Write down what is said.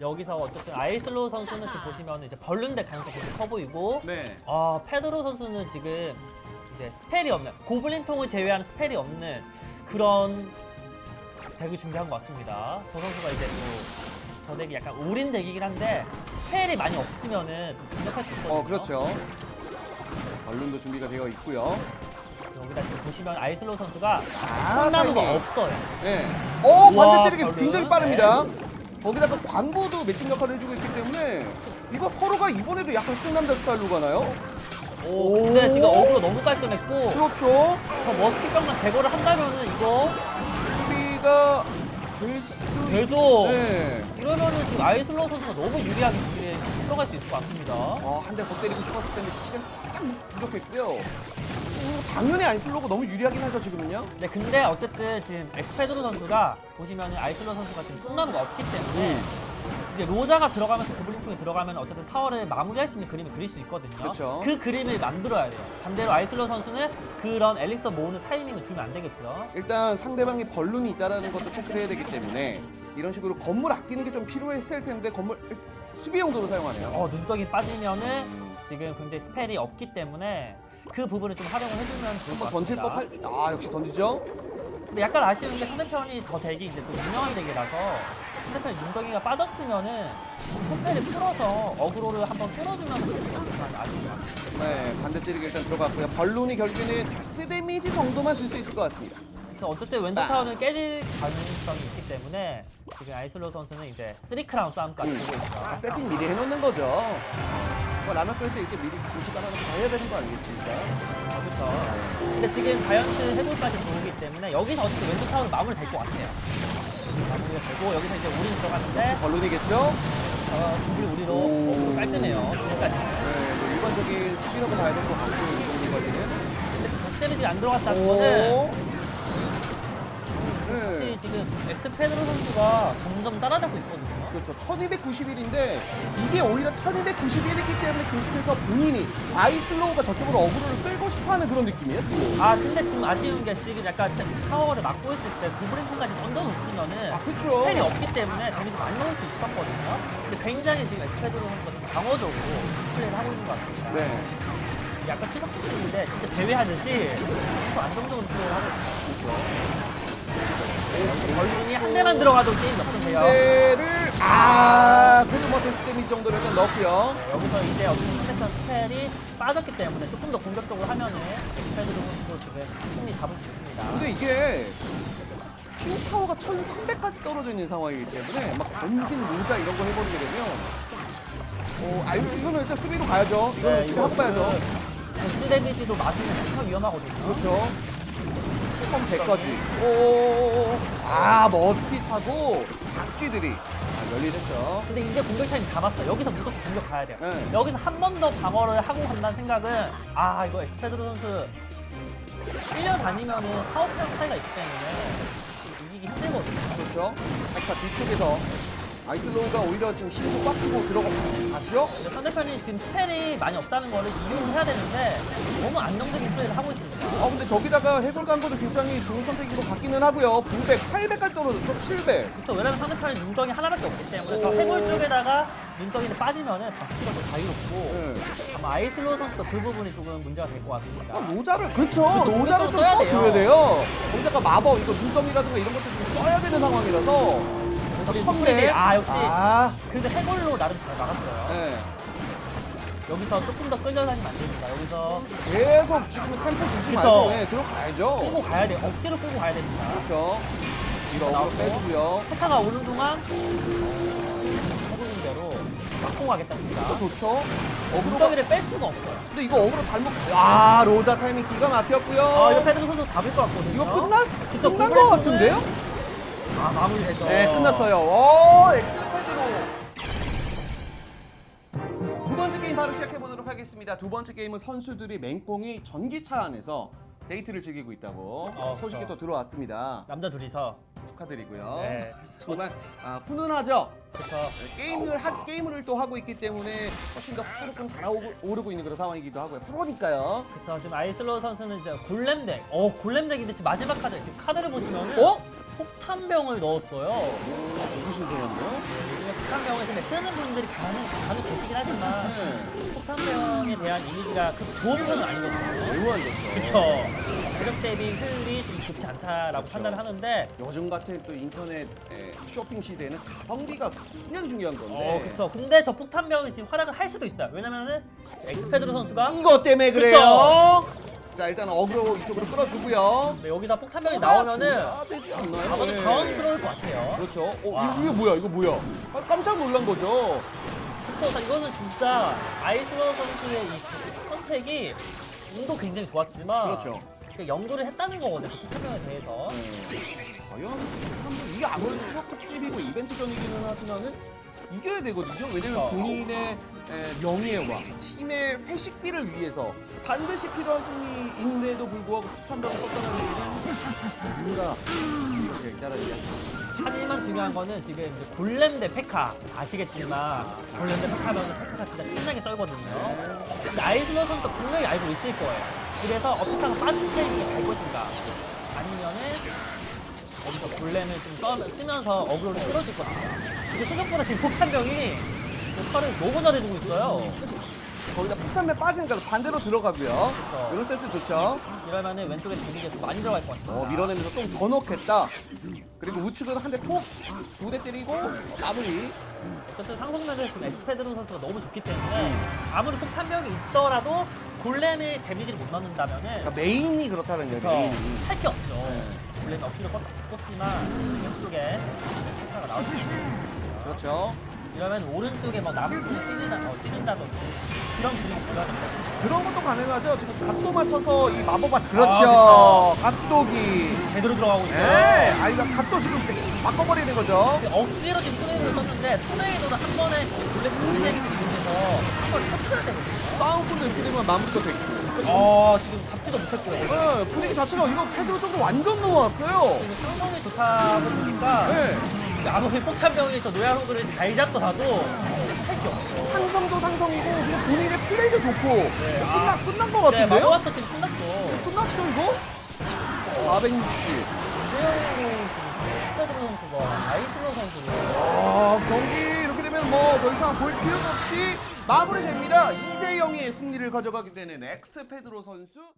여기서 어쨌든 아이슬로 선수는 지금 보시면 이제 벌룬될 가능성이 커 보이고 네. 아 페드로 선수는 지금 이제 스펠이 없는 고블린 통을 제외하는 스펠이 없는 그런 덱을 준비한 것 같습니다. 저 선수가 이제 또저 덱이 약간 올인 덱이긴 한데 스펠이 많이 없으면은 좀 강력할 수 있거든요. 어, 그렇죠. 얼른도 준비가 되어 있고요. 여기다 지금 보시면 아이슬로 선수가 아, 콩나무가 타이밍. 없어요. 네. 어, 우와, 반대 찌르기? 굉장히 빠릅니다. 거기다가 광고도 매칭 역할을 해주고 있기 때문에 이거 서로가 이번에도 약간 승남자 스타일로 가나요? 오, 근데 오. 지금 어그로 너무 깔끔했고 그렇죠. 저 머스킷 병만 제거를 한다면은 이거 수비가 될 수. 되죠. 네. 이러면은 지금 아이슬로 선수가 너무 유리하게 경기에 들어갈 수 있을 것 같습니다. 어, 한대 더 때리고 싶었을 텐데 시간 살짝 부족했고요. 어, 당연히 아이슬로가 너무 유리하긴 하죠 지금은요. 네, 근데 어쨌든 지금 엑스페드로 선수가 보시면 아이슬로 선수가 지금 콩나무가 없기 때문에 음. 이제 로자가 들어가면서 고블린풍이 들어가면 어쨌든 타워를 마무리할 수 있는 그림을 그릴 수 있거든요. 그쵸. 그 그림을 만들어야 돼요. 반대로 아이슬로 선수는 그런 엘릭서 모으는 타이밍을 주면 안 되겠죠. 일단 상대방이 벌룬이 있다라는 것도 체크를 해야 되기 때문에 이런 식으로 건물 아끼는 게 좀 필요했을 텐데 건물 수비 용도로 사용하네요. 어, 눈덩이 빠지면은 음. 지금 굉장히 스펠이 없기 때문에 그 부분을 좀 활용을 해주면 좋을 것 한번 던질 같습니다. 법할. 아 역시 던지죠. 근데 약간 아쉬운 게 상대편이 저 덱이 이제 또 유명한 덱이라서 상대편이 눈덩이가 빠졌으면은 손패를 풀어서 어그로를 한번 끌어주면 좋겠지만 아쉬운 것 같아요. 네 반대 찌르기 일단 들어갔고요. 벌룬이 결국에는 덱스 데미지 정도만 줄 수 있을 것 같습니다. 그래서 어쨌든 왼쪽 아. 타워는 깨질 가능성이 있기 때문에 지금 아이슬로 선수는 이제 3크라운 싸움까지 보고 있죠. 아, 세팅 미리 해놓는 거죠. 뭐 라면 끓일 때 이렇게 미리 김치 따라서 다 해야 되는 거 아니겠습니까? 아, 그렇죠. 근데 지금 자이언트 해골까지 들어오기 때문에 여기서 어쨌든 왼쪽 타워는 마무리 될 것 같아요. 마무리가 되고 여기서 이제 우린 들어갔는데 벌룬이겠죠? 어, 두블 우리로 오. 어, 깔끔해요. 지금까지. 네, 뭐 일반적인 수비라고 봐야 될것 같고 이 정도 관리는. 근데 다시 데미지 안 들어갔다는 거는 오. 혹시 네. 지금 엑스페드로 선수가 점점 따라잡고 있거든요. 그렇죠. 1291인데 이게 오히려 1291이기 때문에 계속해서 본인이 아이슬로우가 저쪽으로 어그로를 끌고 싶어하는 그런 느낌이에요. 지금. 아 근데 지금 아쉬운 게 지금 약간 타워를 막고 있을 때 구브린킹까지 던져놓으면은 아, 그쵸. 스펠이 없기 때문에 데미지 많이 넣을 수 있었거든요. 근데 굉장히 지금 엑스페드로 선수가 좀 방어적으로 플레이를 하고 있는 것 같습니다. 네. 약간 추석 특집인데 진짜 대회하듯이 계속 안정적으로 플레이를 하고 있어요. 그렇죠. 벌룬이 한 대만 들어가도 게임 역전돼요. 대를 아 그래도 뭐 데스 데미지 정도를 일단 넣고요. 네, 여기서 이제 어떤 상대편 스펠이 빠졌기 때문에 조금 더 공격적으로 하면은 엑스페드로 선수도 지금 승리 잡을 수 있습니다. 근데 이게 킹타워가 1300까지 떨어져 있는 상황이기 때문에 막 던진 모자 이런 거 해버리게 되면 어, 아 이거- 이거는 일단 수비로 가야죠. 이거는 네, 수비. 지금 보스 데미지도 맞으면 엄청 위험하거든요. 그렇죠. 세컨 100까지. 오오오오. 아 머스킷하고 박쥐들이 아, 열일했죠. 근데 이제 공격 타임 잡았어. 여기서 무조건 공격 가야 돼요. 네. 여기서 한 번 더 방어를 하고 간다는 생각은 아 이거 엑스페드로 선수 1년 다니면은 파워 체력 차이가 있기 때문에 이기기 힘들거든요. 그렇죠. 아까 뒤쪽에서 아이슬로우가 오히려 지금 힘을 꽉 주고 들어갔죠. 근데 상대편이 지금 스펠이 많이 없다는 거를 이용을 해야 되는데 너무 안정적인 플레이를 하고 있습니다. 아 근데 저기다가 해골 간거도 굉장히 좋은 선택인 것 같기는 하고요. 900, 800까지 떨어졌죠. 700. 그렇죠. 왜냐면 상대편이 눈덩이 하나밖에 없기 때문에 저 오. 해골 쪽에다가 눈덩이를 빠지면은 박치가 더 자유롭고 네. 아마 아이슬로우 선수도 그 부분이 조금 문제가 될 것 같습니다. 아, 로자를 그렇죠. 그렇죠. 로자를 좀 써야 써줘야 돼요. 돼요. 거기다가 마법 이거 눈덩이라든가 이런 것도 좀 써야 되는 상황이라서. 우리 첫 눈덩이, 아 역시 아, 근데 해골로 나름 잘 막았어요. 네. 여기서 조금 더 끌려다니면 안 됩니다. 여기서 계속 지금은 템포 주지 그쵸. 말고 네, 들어가야죠. 끌고 가야 돼요. 억지로 끌고 가야 됩니다. 그렇죠. 이거 나오고. 빼주고요. 페타가 오는 동안 해보는 대로 막고 가겠답니다. 또 좋죠. 어그로가 눈덩이를 뺄 수가 없어요. 근데 이거 어그로 잘못 아 로자 타이밍 기가 막혔고요. 아, 이거 페드로 선수 잡을 것 같거든요. 이거 끝났 그쵸, 끝난 고블린 것 같은데요? 아, 마무리되죠. 네 끝났어요. 오 엑셀 패드로 두 번째 게임 바로 시작해 보도록 하겠습니다. 두 번째 게임은 선수들이 맹꽁이 전기차 안에서 데이트를 즐기고 있다고 어, 소식이 그쵸. 또 들어왔습니다. 남자 둘이서. 축하드리고요. 네. 정말 아, 훈훈하죠. 그쵸. 게임을 하, 게임을 또 하고 있기 때문에 훨씬 더 후끈후끈 달아오르고 있는 그런 상황이기도 하고요. 프로니까요. 그쵸. 지금 아이슬로 선수는 이제 골렘 덱. 어, 골렘 덱인데 지금 마지막 카드. 지금 카드를 보시면은. 어? 폭탄병을 넣었어요. 되게 신선한데요? 요즘에 폭탄병을 근데 쓰는 분들이 간혹, 간혹 계시긴 하지만 네. 폭탄병에 대한 이미지가 그렇게 좋은 편은 아니거든요. 안 좋죠. 그쵸. 가격 대비 효율이 좀 좋지 않다라고 그쵸. 판단을 하는데 요즘 같은 또 인터넷 에, 쇼핑 시대에는 가성비가 굉장히 중요한 건데. 어, 그쵸. 근데 저 폭탄병이 지금 활약을 할 수도 있다. 왜냐면은 엑스페드로 선수가 이것 때문에 그래요. 자 일단 어그로 이쪽으로 끌어주고요. 네, 여기다 폭탄병이 나오면은 아, 되지 않나요? 아무도 네. 당황스러울 것 같아요. 그렇죠. 어, 와. 이거, 이거 뭐야? 이거 뭐야? 아, 깜짝 놀란 거죠. 자, 이거는 진짜 아이슬러 선수의 이 선택이 운도 굉장히 좋았지만 그렇죠. 그 연구를 했다는 거거든요. 그 폭탄병에 대해서. 네. 과연 이게 아무래도 추석 특집이고 이벤트전이기는 하지만은 이겨야 되거든요. 왜냐면. 본인의 에, 명예와 팀의 회식비를 위해서 반드시 필요한 승리인데도 불구하고 폭탄병을 썼다는 얘기는 뭔가 이렇게 따라 얘기하죠. 하지만 중요한 거는 지금 이제 골렘 대 페카 아시겠지만 골렘 대 페카면 페카가 진짜 신나게 썰거든요. 근데 아이슬러 선수도 분명히 알고 있을 거예요. 그래서 어페카가 빠진 스테이지가 갈 것인가 아니면은 골렘을 좀 써, 쓰면서 어그로를 끌어줄 것인가. 근데 생각보다 지금 폭탄병이 역할을 너무 잘해주고 있어요. 거기다 폭탄에 빠지니까 반대로 들어가고요. 그렇죠. 이런 센스 좋죠. 이러면은 왼쪽에 데미지가 좀 많이 들어갈 것 같습니다. 어, 밀어내면서 좀 더 넣겠다. 그리고 우측으로 한 대 톡, 두 대 때리고 마무리. 어쨌든 상성면에서 지금 에스페드론 선수가 너무 좋기 때문에 아무리 폭탄병이 있더라도 골렘의 데미지를 못 넣는다면은 그러니까 메인이 그렇다는 얘기죠. 메인이. 할 게 없죠. 네. 억지로 껐, 껐지만 왼쪽에 페카가 나올 수 있고 그렇죠. 이러면 오른쪽에 막 나무 분이 찔린다, 어, 찔린다든지 그런 불가능해요. 그런 것도 가능하죠. 지금 각도 맞춰서 이 마법 맞 그렇죠. 그렇죠. 각도기. 제대로 들어가고 있어요. 네. 아니, 그러니까 각도 지금 바꿔버리는 거죠. 근데 억지로 지금 토네이도를 썼는데 토네이도는 한 번에 골렘 분위기 이용해서 한번 터트려야 되거든요. 싸움꾼도 이렇게 되면 마무리가 됐고. 어, 지금 잡지도 못했고요. 네, 분위기 자체가 이거 패드로 쪽으로 완전 넘어왔어요. 지금 상성이 좋다 보니까 네. 아무리 폭탄병이 저 노야 호그를 잘 잡더라도 할게 없어요. 상성도 상성이고 그냥 본인의 플레이도 좋고 끝나, 끝난 것 네, 같은데요? 마법아트 지금 끝났죠. 끝났죠 이거? 460. 이대형으로 지금 스페드로 선수가 아이슬러 선수를 아, 경기 되면 뭐더 이상 볼 필요도 없이 마무리됩니다. 2대 0의 승리를 가져가게 되는 엑스페드로 선수.